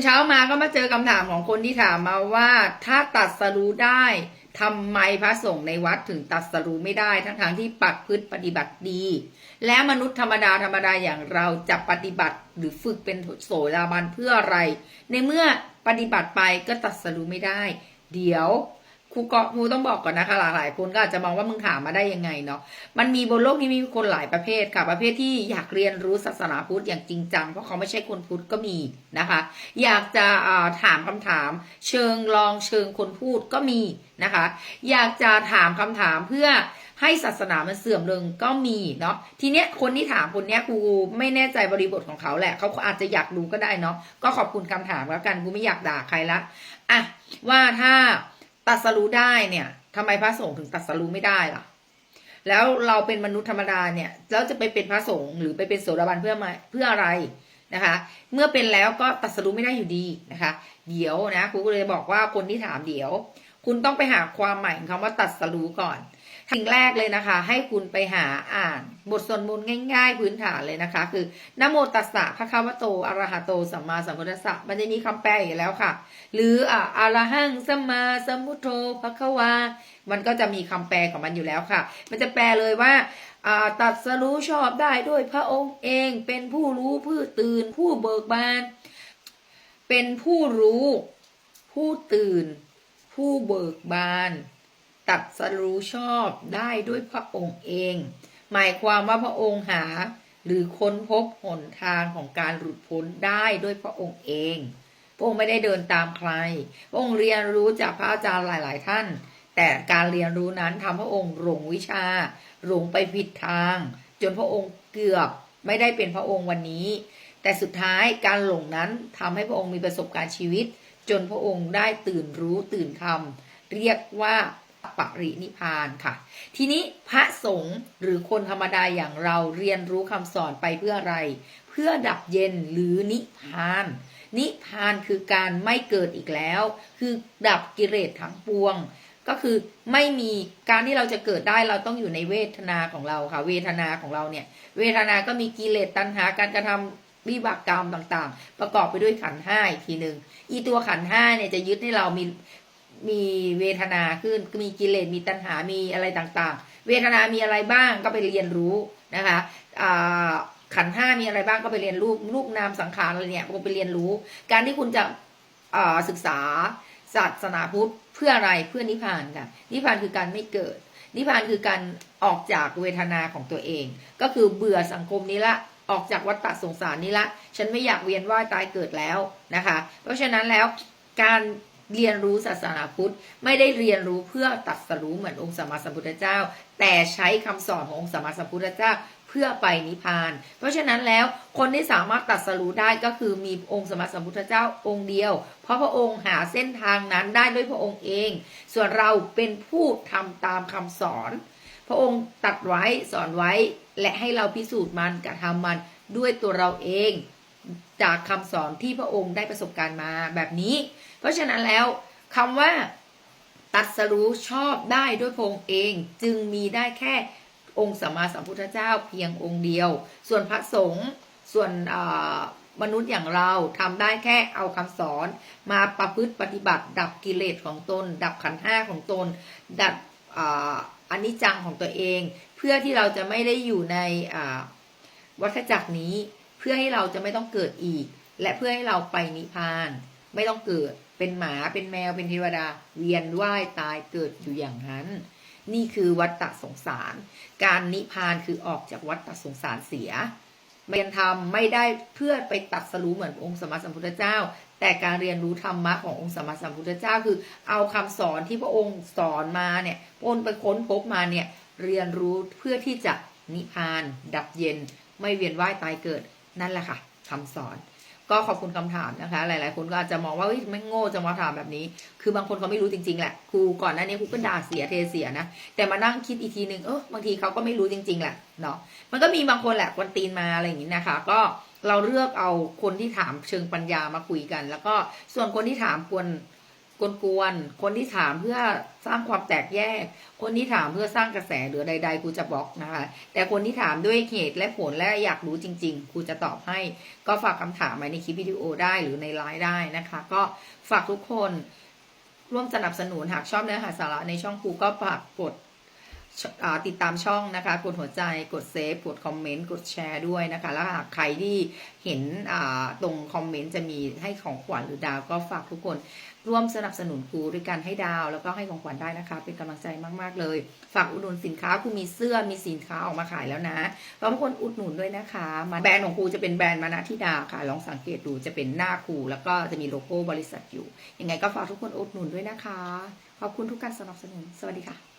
เช้ามาก็มาเจอคำถามของคนที่ถามมาว่า ถ้าตัดสรู้ได้ทำไมพระสงฆ์ในวัดถึงตัดสรู้ไม่ได้ทั้งทางที่ปักพื้นปฏิบัติดี และมนุษย์ธรรมดาธรรมดาอย่างเราจะปฏิบัติหรือฝึกเป็นโสดาบันเพื่ออะไร ในเมื่อปฏิบัติไปก็ตัดสรู้ไม่ได้ เดี๋ยว ครูเก็ครูต้องบอกก่อนนะคะหลายหลายคนก็อาจจะมองว่ามึงถามมาได้ยังไงเนาะมันมีบนโลกนี้มีคนหลายประเภทค่ะ ประเภทที่อยากเรียนรู้ศาสนาพุทธอย่างจริงจังเพราะเขาไม่ใช่คนพุทธก็มีนะคะ อยากจะถามคำถาม เชิงลองเชิงคนพูดก็มีนะคะ อยากจะถามคำถามเพื่อให้ศาสนามันเสื่อมลงก็มีเนาะทีเนี้ยคนที่ถามคนเนี้ยกูไม่แน่ใจบริบทของเขาแหละเขาอาจจะอยากรู้ก็ได้เนาะก็ขอบคุณคำถามแล้วกันกูไม่อยากด่าใครละอะว่าถ้า ตัดสรู้ได้เนี่ยทำไมพระสงฆ์ถึงตัดสรู้ไม่ได้ล่ะ แล้วเราเป็นมนุษย์ธรรมดาเนี่ยแล้วจะไปเป็นพระสงฆ์หรือไปเป็นโสดาบันเพื่อมาเพื่ออะไรนะคะ เมื่อเป็นแล้วก็ตัดสรู้ไม่ได้อยู่ดีนะคะ เดี๋ยวนะครูก็เลยบอกว่าคนที่ถามเดี๋ยว คุณต้องไปหาความหมายของคำว่าตัดสรู้ก่อนสิ่งแรกเลยนะคะ ให้คุณไปหาอ่านบทสวดมนต์ง่าย ๆ พื้นฐานเลยนะคะ คือนโมตัสสะภะคะวะโตอะระหะโตสัมมาสัมพุทธัสสะมันจะมีคำแปลอยู่แล้วค่ะ หรืออะอะระหังสัมมาสัมพุทโธภะคะวา มันก็จะมีคำแปลของมันอยู่แล้วค่ะ มันจะแปลเลยว่าอ่าตัดสรู้ชอบได้ด้วยพระองค์เองเป็นผู้รู้ผู้ตื่น ผู้เบิกบาน เป็นผู้รู้ ผู้ตื่น ผู้เบิกบาน ตัดสรู้ชอบได้ด้วยพระองค์เอง หมายความว่าพระองค์หาหรือค้นพบหนทางของการหลุดพ้นได้ด้วยพระองค์เอง พระองค์ไม่ได้เดินตามใคร พระองค์เรียนรู้จากพระอาจารย์หลาย ๆ ท่าน แต่การเรียนรู้นั้นทำพระองค์หลงวิชา หลงไปผิดทาง จนพระองค์เกือบไม่ได้เป็นพระองค์วันนี้ แต่สุดท้ายการหลงนั้นทำให้พระองค์มีประสบการณ์ชีวิต จนพระองค์ได้ตื่นรู้ตื่นธรรม เรียกว่าปรินิพานค่ะ ทีนี้พระสงฆ์หรือคนธรรมดาอย่างเราเรียนรู้คำสอนไปเพื่ออะไร เพื่อดับเย็นหรือนิพาน นิพพานคือการไม่เกิดอีกแล้ว คือดับกิเลสทั้งปวง ก็คือไม่มีการที่เราจะเกิดได้เราต้องอยู่ในเวทนาของเราค่ะ เวทนาของเราเนี่ย เวทนาก็มีกิเลสตัณหาการกระทำ วิบากกรรมต่างๆ ประกอบไปด้วยขันห้าอีกทีหนึ่งอีตัวขันห้าเนี่ยจะยึดให้เรามีมีเวทนาขึ้นมีกิเลสมีตัณหามีอะไรต่างๆ เวทนามีอะไรบ้างก็ไปเรียนรู้นะคะขันห้ามีอะไรบ้างก็ไปเรียนรู้รูปนามสังขารอะไรเนี่ยก็ไปเรียนรู้ การที่คุณจะศึกษาศาสนาพุทธเพื่ออะไรเพื่อนิพพานค่ะนิพพานคือการไม่เกิด นิพพานคือการออกจากเวทนาของตัวเอง ก็คือเบื่อสังคมนี้ละ ออกจากวัฏฏะสงสารนี้ละ ฉันไม่อยากเวียนว่ายตายเกิดแล้วนะคะ เพราะฉะนั้นแล้วการเรียนรู้ศาสนาพุทธไม่ได้เรียนรู้เพื่อตัดสรู้เหมือนองค์สมมาสัมพุทธเจ้า แต่ใช้คำสอนขององค์สมมาสัมพุทธเจ้าเพื่อไปนิพพาน เพราะฉะนั้นแล้วคนที่สามารถตัดสรู้ได้ก็คือมีองค์สมมาสัมพุทธเจ้าองค์เดียว เพราะพระองค์หาเส้นทางนั้นได้ด้วยพระองค์เอง ส่วนเราเป็นผู้ทำตามคำสอน ระองค์ตัดไว้สอนไว้ และให้เราพิสูจน์มันกระทำมันด้วยตัวเราเอง จากคำสอนที่พระองค์ได้ประสบการณ์มาแบบนี้ เพราะฉะนั้นแล้วคำว่าตัดสรู้ชอบได้ด้วยพระองค์เอง จึงมีได้แค่องค์สัมมาสัมพุทธเจ้าเพียงองค์เดียว ส่วนพระสงฆ์ส่วนมนุษย์อย่างเราทำได้แค่เอาคำสอน มาประพฤติปฏิบัติ ดับกิเลสของตน ดับขันห้าของตน ดับ อ่าอนิจจังของตัวเอง เพื่อที่เราจะไม่ได้อยู่ในวัฏจักรนี้ เพื่อให้เราจะไม่ต้องเกิดอีก และเพื่อให้เราไปนิพพาน ไม่ต้องเกิดเป็นหมาเป็นแมวเป็นเทวดา เวียนว่ายตายเกิดอยู่อย่างนั้น นี่คือวัฏสงสาร การนิพพานคือออกจากวัฏสงสารเสียเรียนธรรมไม่ได้เพื่อไปตัดสรู้เหมือนองค์สมมาสัมพุทธเจ้า แต่การเรียนรู้ธรรมะขององค์สมมาสัมพุทธเจ้าคือ เอาคำสอนที่พระองค์สอนมาเนี่ยพระองค์ไปค้นพบมาเนี่ยเรียนรู้เพื่อที่จะนิพพาน ดับเย็น ไม่เวียนว่ายตายเกิดนั่นแหละค่ะคำสอน ก็ขอบคุณคำถามนะคะ หลาย ๆ คนก็อาจจะมองว่าเฮ้ยไม่โง่จะมาถามแบบนี้ คือบางคนเขาไม่รู้จริง ๆ แหละครูก่อนหน้านี้ครูก็ด่าเสียเทเสียนะแต่มานั่งคิดอีกทีหนึ่งเออบางทีเขาก็ไม่รู้จริง ๆ แหละเนาะมันก็มีบางคนแหละกวนตีนมาอะไรอย่างนี้นะคะ ก็ เราเลือกเอาคนที่ถามเชิงปัญญามาคุยกัน แล้วก็ส่วนคนที่ถามกวนกวนคนที่ถามเพื่อสร้างความแตกแยก คนที่ถามเพื่อสร้างกระแสหรือใด ๆ กูจะบล็อกนะคะ แต่คนที่ถามด้วยเหตุและผลและอยากรู้จริง ๆ กูจะตอบให้ ก็ฝากคำถามไว้ในคลิปวิดีโอได้หรือในไลน์ได้นะคะ ก็ฝากทุกคนร่วมสนับสนุนหากชอบเนื้อหาสาระในช่องกูก็ฝากกด ติดตามช่องนะคะ กดหัวใจกดเซฟกดคอมเมนต์กดแชร์ด้วยนะคะ แล้วหากใครที่เห็นตรงคอมเมนต์จะมีให้ของขวัญหรือดาวก็ฝากทุกคนร่วมสนับสนุนครูด้วยการให้ดาว แล้วก็ให้ของขวัญได้นะคะ เป็นกำลังใจมากๆเลย ฝากอุดหนุนสินค้าครูมีเสื้อมีสินค้าออกมาขายแล้วนะก็ทุกคนอุดหนุนด้วยนะคะมาแบรนด์ของครูจะเป็นแบรนด์มานะทิดาค่ะ ลองสังเกตดูจะเป็นหน้าครูแล้วก็จะมีโลโก้บริษัทอยู่ยังไงก็ฝากทุกคนอุดหนุนด้วยนะคะขอบคุณทุกการสนับสนุนสวัสดีค่ะ